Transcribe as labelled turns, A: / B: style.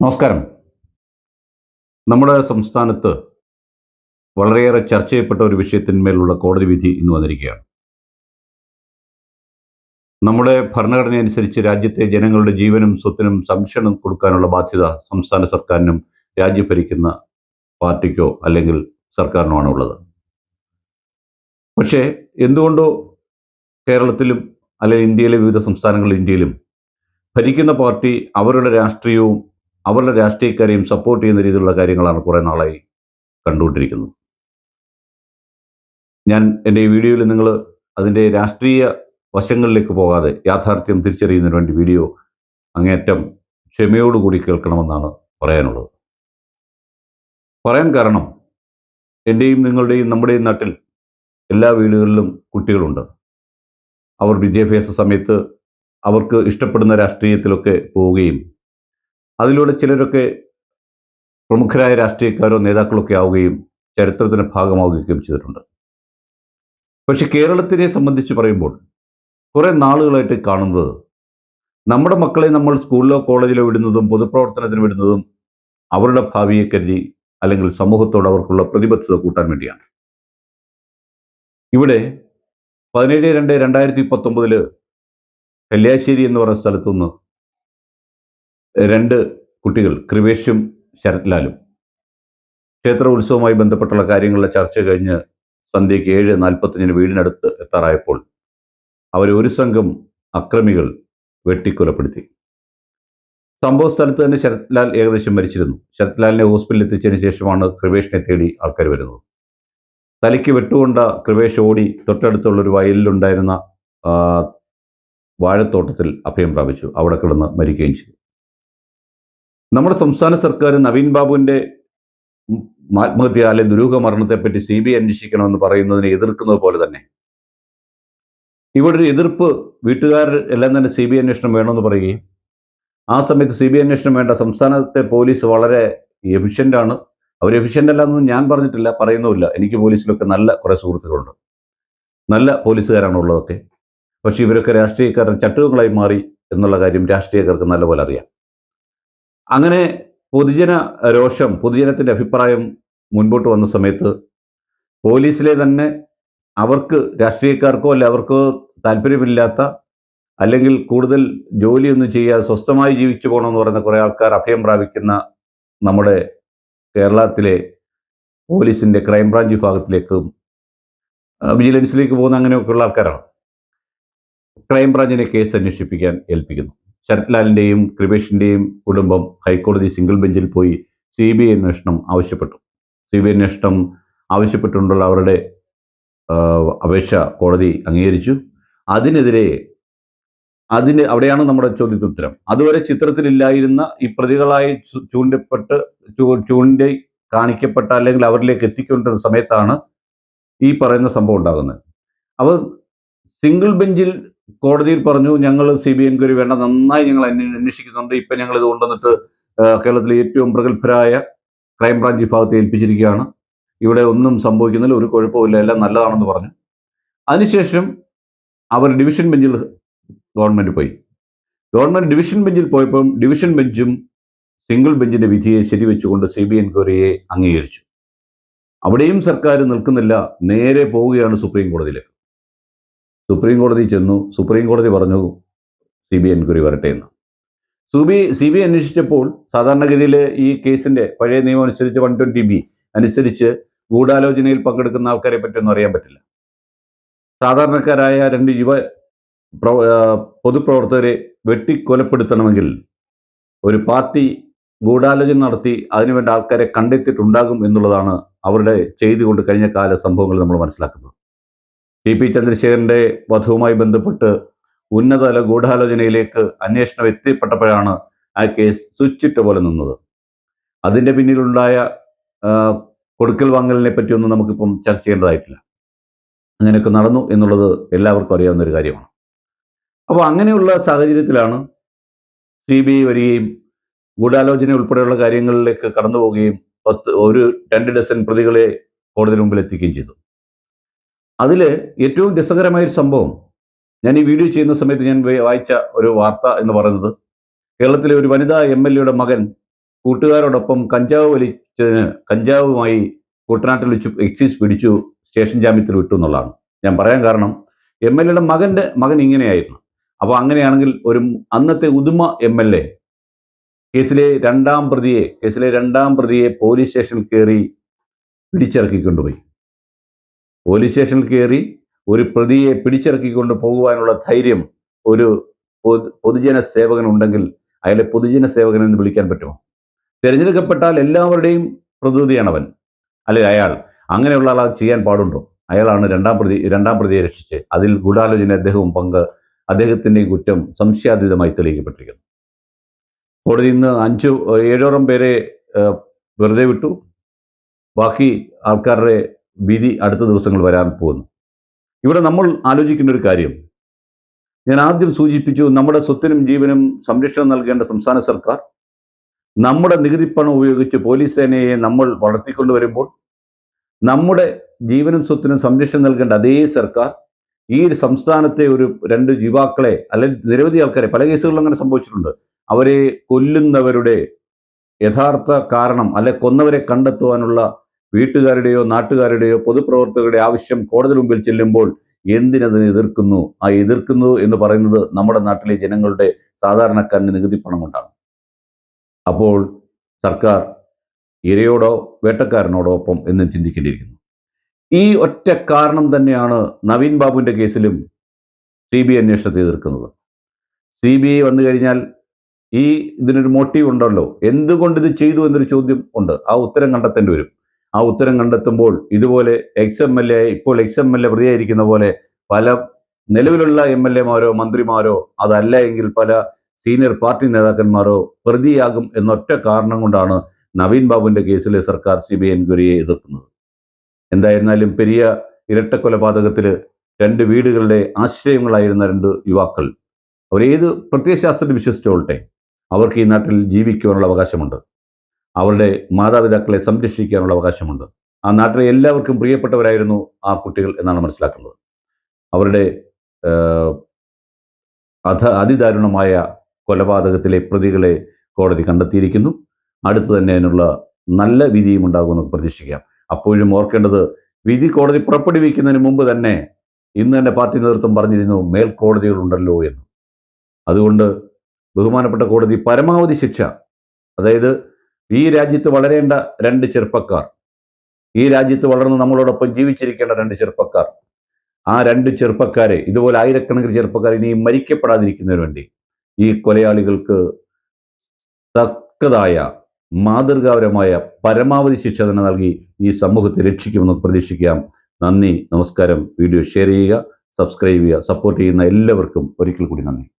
A: നമസ്കാരം. നമ്മുടെ സംസ്ഥാനത്ത് വളരെയേറെ ചർച്ച ചെയ്യപ്പെട്ട ഒരു വിഷയത്തിന്മേലുള്ള കോടതി വിധി ഇന്ന് വന്നിരിക്കുകയാണ്. നമ്മുടെ ഭരണഘടന അനുസരിച്ച് രാജ്യത്തെ ജനങ്ങളുടെ ജീവനും സ്വത്തിനും സംരക്ഷണം കൊടുക്കാനുള്ള ബാധ്യത സംസ്ഥാന സർക്കാരിനും രാജ്യം ഭരിക്കുന്ന പാർട്ടിക്കോ അല്ലെങ്കിൽ സർക്കാരിനുമാണ് ഉള്ളത്. പക്ഷേ എന്തുകൊണ്ടോ കേരളത്തിലും അല്ലെങ്കിൽ ഇന്ത്യയിലെ വിവിധ സംസ്ഥാനങ്ങളിൽ ഇന്ത്യയിലും ഭരിക്കുന്ന പാർട്ടി അവരുടെ രാഷ്ട്രീയവും അവരുടെ രാഷ്ട്രീയക്കാരെയും സപ്പോർട്ട് ചെയ്യുന്ന രീതിയിലുള്ള കാര്യങ്ങളാണ് കുറേ നാളായി കണ്ടുകൊണ്ടിരിക്കുന്നത്. ഞാൻ എന്റെ ഈ വീഡിയോയിൽ നിങ്ങൾ അതിന്റെ രാഷ്ട്രീയ വശങ്ങളിലേക്ക് പോകാതെ യാഥാർത്ഥ്യം തിരിച്ചറിയുന്നതിന് വേണ്ടി വീഡിയോ അങ്ങേറ്റം ക്ഷമയോടുകൂടി കേൾക്കണമെന്നാണ് പറയാനുള്ളത്. പറയാൻ കാരണം എന്റെയും നിങ്ങളുടെയും നമ്മുടെയും നാട്ടിൽ എല്ലാ വീടുകളിലും കുട്ടികളുണ്ട്. അവർ വിദ്യാഭ്യാസ സമയത്ത് അവർക്ക് ഇഷ്ടപ്പെടുന്ന രാഷ്ട്രീയത്തിലൊക്കെ പോവുകയും അതിലൂടെ ചിലരൊക്കെ പ്രമുഖരായ രാഷ്ട്രീയക്കാരോ നേതാക്കളൊക്കെ ആവുകയും ചരിത്രത്തിന്റെ ഭാഗമാവുകയും ചെയ്തിട്ടുണ്ട്. പക്ഷെ കേരളത്തിനെ സംബന്ധിച്ച് പറയുമ്പോൾ കുറേ നാളുകളായിട്ട് കാണുന്നത് നമ്മുടെ മക്കളെ നമ്മൾ സ്കൂളിലോ കോളേജിലോ വിടുന്നതും പൊതുപ്രവർത്തനത്തിന് വിടുന്നതും അവരുടെ ഭാവിയെ കരുതി അല്ലെങ്കിൽ സമൂഹത്തോട് അവർക്കുള്ള പ്രതിബദ്ധത കൂട്ടാൻ വേണ്ടിയാണ്. ഇവിടെ പതിനേഴ് രണ്ട് രണ്ടായിരത്തി പത്തൊമ്പതിൽ കല്യാശ്ശേരി എന്ന് പറയുന്ന സ്ഥലത്തുനിന്ന് രണ്ട് കുട്ടികൾ കൃപേഷും ശരത്ലാലും. ക്ഷേത്ര ഉത്സവവുമായി ബന്ധപ്പെട്ടുള്ള കാര്യങ്ങളുടെ ചർച്ച കഴിഞ്ഞ് സന്ധ്യയ്ക്ക് ഏഴ് നാൽപ്പത്തഞ്ചിന് വീടിനടുത്ത് എത്താറായപ്പോൾ അവരെ ഒരു സംഘം അക്രമികൾ വെട്ടിക്കൊലപ്പെടുത്തി. സംഭവ സ്ഥലത്ത് തന്നെ ശരത്ലാൽ ഏകദേശം മരിച്ചിരുന്നു. ശരത്ലാലിനെ ഹോസ്പിറ്റലിൽ എത്തിച്ചതിന് ശേഷമാണ് കൃപേഷിനെ തേടി ആൾക്കാർ വരുന്നത്. തലയ്ക്ക് വെട്ടുകൊണ്ട കൃപേഷ് ഓടി തൊട്ടടുത്തുള്ള ഒരു വയലിലുണ്ടായിരുന്ന വാഴത്തോട്ടത്തിൽ അഭയം പ്രാപിച്ചു. അവിടെ കിടന്ന് മരിക്കുകയും ചെയ്തു. നമ്മുടെ സംസ്ഥാന സർക്കാർ നവീൻ ബാബുവിന്റെ ആത്മഹത്യ അല്ലെങ്കിൽ ദുരൂഹ മരണത്തെപ്പറ്റി സി ബി ഐ അന്വേഷിക്കണമെന്ന് പറയുന്നതിനെ എതിർക്കുന്നത് പോലെ തന്നെ. ഇവിടെ ഒരു എതിർപ്പ് വീട്ടുകാർ എല്ലാം തന്നെ സി ബി ഐ അന്വേഷണം വേണമെന്ന് പറയുകയും ആ സമയത്ത് സി ബി ഐ അന്വേഷണം വേണ്ട സംസ്ഥാനത്തെ പോലീസ് വളരെ എഫിഷ്യന്റ് ആണ്. അവർ എഫിഷ്യന്റ് അല്ലാന്നൊന്നും ഞാൻ പറഞ്ഞിട്ടില്ല പറയുന്നുമില്ല. എനിക്ക് പോലീസിലൊക്കെ നല്ല കുറേ സുഹൃത്തുക്കളുണ്ട്. നല്ല പോലീസുകാരാണ് ഉള്ളതൊക്കെ പക്ഷേ ഇവരൊക്കെ രാഷ്ട്രീയക്കാരൻ ചട്ടുകങ്ങളായി മാറി എന്നുള്ള കാര്യം രാഷ്ട്രീയക്കാർക്ക് നല്ലപോലെ അറിയാം. അങ്ങനെ പൊതുജന രോഷം പൊതുജനത്തിന്റെ അഭിപ്രായം മുൻപോട്ട് വന്ന സമയത്ത് പോലീസിലെ തന്നെ അവർക്ക് രാഷ്ട്രീയക്കാർക്കോ അല്ലെ അവർക്കോ താല്പര്യമില്ലാത്ത അല്ലെങ്കിൽ കൂടുതൽ ജോലിയൊന്നും ചെയ്യാതെ സ്വസ്ഥമായി ജീവിച്ചു പോകണമെന്ന് പറയുന്ന കുറേ ആൾക്കാർ അഭയം പ്രാപിക്കുന്ന നമ്മുടെ കേരളത്തിലെ പോലീസിന്റെ ക്രൈംബ്രാഞ്ച് വിഭാഗത്തിലേക്കും വിജിലൻസിലേക്ക് പോകുന്ന അങ്ങനെയൊക്കെയുള്ള ആൾക്കാരാണ്. ക്രൈംബ്രാഞ്ചിനെ കേസ് അന്വേഷിപ്പിക്കാൻ ഏൽപ്പിക്കുന്നു. ശരത്ലാലിന്റെയും കൃപേഷിന്റെയും കുടുംബം ഹൈക്കോടതി സിംഗിൾ ബെഞ്ചിൽ പോയി സി ബി ഐ അന്വേഷണം ആവശ്യപ്പെട്ടു. സി ബി ഐ അന്വേഷണം ആവശ്യപ്പെട്ടുകൊണ്ടുള്ള അവരുടെ അപേക്ഷ കോടതി അംഗീകരിച്ചു. അതിനെതിരെ അതിന് അവിടെയാണ് നമ്മുടെ ചോദ്യത്തിന് അതുവരെ ചിത്രത്തിലില്ലായിരുന്ന ഈ പ്രതികളായി ചൂണ്ടപ്പെട്ട് ചൂണ്ടി കാണിക്കപ്പെട്ട അല്ലെങ്കിൽ അവരിലേക്ക് എത്തിക്കൊണ്ടിരുന്ന സമയത്താണ് ഈ പറയുന്ന സംഭവം ഉണ്ടാകുന്നത്. അവർ സിംഗിൾ ബെഞ്ചിൽ കോടതിയിൽ പറഞ്ഞു ഞങ്ങൾ സി ബി എൻക്വയറി വേണ്ട നന്നായി ഞങ്ങൾ അന്വേ- അന്വേഷിക്കുന്നുണ്ട്. ഇപ്പം ഞങ്ങൾ ഇത് കൊണ്ടുവന്നിട്ട് കേരളത്തിലെ ഏറ്റവും പ്രഗത്ഭരായ ക്രൈംബ്രാഞ്ച് വിഭാഗത്തെ ഏൽപ്പിച്ചിരിക്കുകയാണ്. ഇവിടെ ഒന്നും സംഭവിക്കുന്നില്ല ഒരു കുഴപ്പമില്ല എല്ലാം നല്ലതാണെന്ന് പറഞ്ഞു. അതിനുശേഷം അവർ ഡിവിഷൻ ബെഞ്ചിൽ ഗവൺമെന്റ് പോയി. ഗവൺമെന്റ് ഡിവിഷൻ ബെഞ്ചിൽ പോയപ്പം ഡിവിഷൻ ബെഞ്ചും സിംഗിൾ ബെഞ്ചിന്റെ വിധിയെ ശരിവെച്ചുകൊണ്ട് സി ബി എൻക്വയറിയെ അംഗീകരിച്ചു. അവിടെയും സർക്കാർ നിൽക്കുന്നില്ല നേരെ പോവുകയാണ് സുപ്രീം കോടതിയിലേക്ക്. സുപ്രീം കോടതി ചെന്നു. സുപ്രീം കോടതി പറഞ്ഞു സി ബി എൻക്വയറി വരട്ടെ എന്ന്. സുബി സി ബി അന്വേഷിച്ചപ്പോൾ സാധാരണഗതിയിൽ ഈ കേസിന്റെ പഴയ നിയമം അനുസരിച്ച് വൺ ട്വന്റി ബി അനുസരിച്ച് ഗൂഢാലോചനയിൽ പങ്കെടുക്കുന്ന ആൾക്കാരെ പറ്റിയൊന്നും അറിയാൻ പറ്റില്ല. സാധാരണക്കാരായ രണ്ട് യുവ പൊതുപ്രവർത്തകരെ വെട്ടിക്കൊലപ്പെടുത്തണമെങ്കിൽ ഒരു പാർട്ടി ഗൂഢാലോചന നടത്തി അതിനുവേണ്ട ആൾക്കാരെ കണ്ടെത്തിയിട്ടുണ്ടാകും എന്നുള്ളതാണ് അവരുടെ ചെയ്തുകൊണ്ട് കഴിഞ്ഞ കാല സംഭവങ്ങൾ നമ്മൾ മനസ്സിലാക്കുന്നത്. T P. ചന്ദ്രശേഖരന്റെ വധവുമായി ബന്ധപ്പെട്ട് ഉന്നതതല ഗൂഢാലോചനയിലേക്ക് അന്വേഷണം എത്തിപ്പെട്ടപ്പോഴാണ് ആ കേസ് സ്വിച്ചിട്ട പോലെ നിന്നത്. അതിന്റെ പിന്നിലുണ്ടായ കൊടുക്കൽ വാങ്ങലിനെ പറ്റിയൊന്നും നമുക്കിപ്പം ചർച്ച ചെയ്യേണ്ടതായിട്ടില്ല. അങ്ങനെയൊക്കെ നടന്നു എന്നുള്ളത് എല്ലാവർക്കും അറിയാവുന്ന ഒരു കാര്യമാണ്. അപ്പോൾ അങ്ങനെയുള്ള സാഹചര്യത്തിലാണ് സി ബി ഐ വരികയും ഗൂഢാലോചന ഉൾപ്പെടെയുള്ള കാര്യങ്ങളിലേക്ക് കടന്നു പോവുകയും പത്ത് ഒരു രണ്ട് ഡസൻ പ്രതികളെ കോടതി മുമ്പിൽ എത്തിക്കുകയും ചെയ്തു. അതിൽ ഏറ്റവും രസകരമായ ഒരു സംഭവം ഞാൻ ഈ വീഡിയോ ചെയ്യുന്ന സമയത്ത് ഞാൻ വായിച്ച ഒരു വാർത്ത എന്ന് പറയുന്നത് കേരളത്തിലെ ഒരു വനിതാ എം എൽ എയുടെ മകൻ കൂട്ടുകാരോടൊപ്പം കഞ്ചാവ് വലിച്ചതിന് കഞ്ചാവുമായി കുട്ടനാട്ടിൽ വെച്ച് എക്സൈസ് പിടിച്ചു സ്റ്റേഷൻ ജാമ്യത്തിൽ വിട്ടു എന്നുള്ളതാണ്. ഞാൻ പറയാൻ കാരണം എം എൽ എയുടെ മകന്റെ മകൻ ഇങ്ങനെയായിരുന്നു. അപ്പോൾ അങ്ങനെയാണെങ്കിൽ ഒരു അന്നത്തെ ഉദുമ എം എൽ എ കേസിലെ രണ്ടാം പ്രതിയെ കേസിലെ രണ്ടാം പ്രതിയെ പോലീസ് സ്റ്റേഷനിൽ കയറി പിടിച്ചിറക്കിക്കൊണ്ടുപോയി പോലീസ് സ്റ്റേഷനിൽ കയറി ഒരു പ്രതിയെ പിടിച്ചിറക്കിക്കൊണ്ട് പോകുവാനുള്ള ധൈര്യം ഒരു പൊതുജന സേവകൻ ഉണ്ടെങ്കിൽ അയാളെ പൊതുജന സേവകൻ എന്ന് വിളിക്കാൻ പറ്റുമോ? തിരഞ്ഞെടുക്കപ്പെട്ടാൽ എല്ലാവരുടെയും പ്രതിനിധിയാണ് അവൻ. അല്ലെ അയാൾ. അങ്ങനെയുള്ള ആൾ ചെയ്യാൻ പാടുണ്ടോ? അയാളാണ് രണ്ടാം പ്രതി രണ്ടാം പ്രതിയെ രക്ഷിച്ച് അതിൽ ഗൂഢാലോചന അദ്ദേഹവും പങ്ക് അദ്ദേഹത്തിന്റെയും കുറ്റം സംശയാതീതമായി തെളിയിക്കപ്പെട്ടിരിക്കുന്നു. കോടതി ഇന്ന് അഞ്ചു ഏഴോളം പേരെ വെറുതെ വിട്ടു. ബാക്കി ആൾക്കാരുടെ വിധി അടുത്ത ദിവസങ്ങൾ വരാൻ പോകുന്നു. ഇവിടെ നമ്മൾ ആലോചിക്കേണ്ട ഒരു കാര്യം. ഞാൻ ആദ്യം സൂചിപ്പിച്ചു നമ്മുടെ സ്വത്തിനും ജീവനും സംരക്ഷണം നൽകേണ്ട സംസ്ഥാന സർക്കാർ നമ്മുടെ നികുതിപ്പണം ഉപയോഗിച്ച് പോലീസ് സേനയെ നമ്മൾ വളർത്തിക്കൊണ്ടുവരുമ്പോൾ നമ്മുടെ ജീവനും സ്വത്തിനും സംരക്ഷണം നൽകേണ്ട അതേ സർക്കാർ ഈ സംസ്ഥാനത്തെ ഒരു രണ്ട് യുവാക്കളെ അല്ലെങ്കിൽ നിരവധി ആൾക്കാരെ പല കേസുകളിലും അങ്ങനെ സംഭവിച്ചിട്ടുണ്ട്. അവരെ കൊല്ലുന്നവരുടെ യഥാർത്ഥ കാരണം അല്ലെ കൊന്നവരെ കണ്ടെത്തുവാനുള്ള വീട്ടുകാരുടെയോ നാട്ടുകാരുടെയോ പൊതുപ്രവർത്തകരുടെ ആവശ്യം കോടതി മുമ്പിൽ ചെല്ലുമ്പോൾ എന്തിനതിനെ എതിർക്കുന്നു? ആ എതിർക്കുന്നു എന്ന് പറയുന്നത് നമ്മുടെ നാട്ടിലെ ജനങ്ങളുടെ സാധാരണക്കാരന് നികുതി പണം കൊണ്ടാണ്. അപ്പോൾ സർക്കാർ ഇരയോടോ വേട്ടക്കാരനോടോ ഒപ്പം എന്നും ചിന്തിക്കേണ്ടിയിരിക്കുന്നു. ഈ ഒറ്റ കാരണം തന്നെയാണ് നവീൻ ബാബുവിന്റെ കേസിലും സി ബി ഐ അന്വേഷണത്തെ എതിർക്കുന്നത്. സി ബി ഐ വന്നു കഴിഞ്ഞാൽ ഈ ഇതിനൊരു മോട്ടീവ് ഉണ്ടല്ലോ. എന്തുകൊണ്ട് ഇത് ചെയ്തു എന്നൊരു ചോദ്യം ഉണ്ട്. ആ ഉത്തരം കണ്ടെത്തേണ്ടി വരും. ആ ഉത്തരം കണ്ടെത്തുമ്പോൾ ഇതുപോലെ എക്സ് എം എൽ എ ഇപ്പോൾ എക്സ് എം എൽ എ പ്രതിയായിരിക്കുന്ന പോലെ പല നിലവിലുള്ള എം എൽ എമാരോ മന്ത്രിമാരോ അതല്ല എങ്കിൽ പല സീനിയർ പാർട്ടി നേതാക്കന്മാരോ പ്രതിയാകും എന്നൊറ്റ കാരണം കൊണ്ടാണ് നവീൻ ബാബുവിന്റെ കേസിലെ സർക്കാർ സി ബി ഐ എൻക്വയറിയെ എതിർക്കുന്നത്. എന്തായിരുന്നാലും പെരിയ ഇരട്ടക്കൊലപാതകത്തിൽ രണ്ട് വീടുകളുടെ ആശ്രയങ്ങളായിരുന്ന രണ്ട് യുവാക്കൾ. അവരേത് പ്രത്യയശാസ്ത്രത്തിൽ വിശ്വസിച്ചോളട്ടെ? അവർക്ക് ഈ നാട്ടിൽ ജീവിക്കുവാനുള്ള അവകാശമുണ്ട്. അവരുടെ മാതാപിതാക്കളെ സംരക്ഷിക്കാനുള്ള അവകാശമുണ്ട്. ആ നാട്ടിലെ എല്ലാവർക്കും പ്രിയപ്പെട്ടവരായിരുന്നു ആ കുട്ടികൾ എന്നാണ് മനസ്സിലാക്കുന്നത്. അവരുടെ അധ അതിദാരുണമായ കൊലപാതകത്തിലെ പ്രതികളെ കോടതി കണ്ടെത്തിയിരിക്കുന്നു. അടുത്ത് തന്നെ അതിനുള്ള നല്ല വിധിയും ഉണ്ടാകുമെന്ന് പ്രതീക്ഷിക്കാം. അപ്പോഴും ഓർക്കേണ്ടത് വിധി കോടതി പുറപ്പെടുവിക്കുന്നതിന് മുമ്പ് തന്നെ ഇന്ന് തന്നെ പാർട്ടി നേതൃത്വം പറഞ്ഞിരുന്നു മേൽക്കോടതികളുണ്ടല്ലോ എന്ന്. അതുകൊണ്ട് ബഹുമാനപ്പെട്ട കോടതി പരമാവധി ശിക്ഷ അതായത് ഈ രാജ്യത്ത് വളരേണ്ട രണ്ട് ചെറുപ്പക്കാർ. ഈ രാജ്യത്ത് വളർന്ന് നമ്മളോടൊപ്പം ജീവിച്ചിരിക്കേണ്ട രണ്ട് ചെറുപ്പക്കാർ. ആ രണ്ട് ചെറുപ്പക്കാരെ ഇതുപോലെ ആയിരക്കണക്കിന് ചെറുപ്പക്കാർ ഇനിയും മരിക്കപ്പെടാതിരിക്കുന്നതിന് വേണ്ടി ഈ കൊലയാളികൾക്ക് തക്കതായ മാതൃകാപരമായ പരമാവധി ശിക്ഷ തന്നെ നൽകി ഈ സമൂഹത്തെ രക്ഷിക്കുമെന്ന് പ്രതീക്ഷിക്കാം. നന്ദി നമസ്കാരം. വീഡിയോ ഷെയർ ചെയ്യുക സബ്സ്ക്രൈബ് ചെയ്യുക സപ്പോർട്ട് ചെയ്യുന്ന എല്ലാവർക്കും ഒരിക്കൽ കൂടി നന്ദി.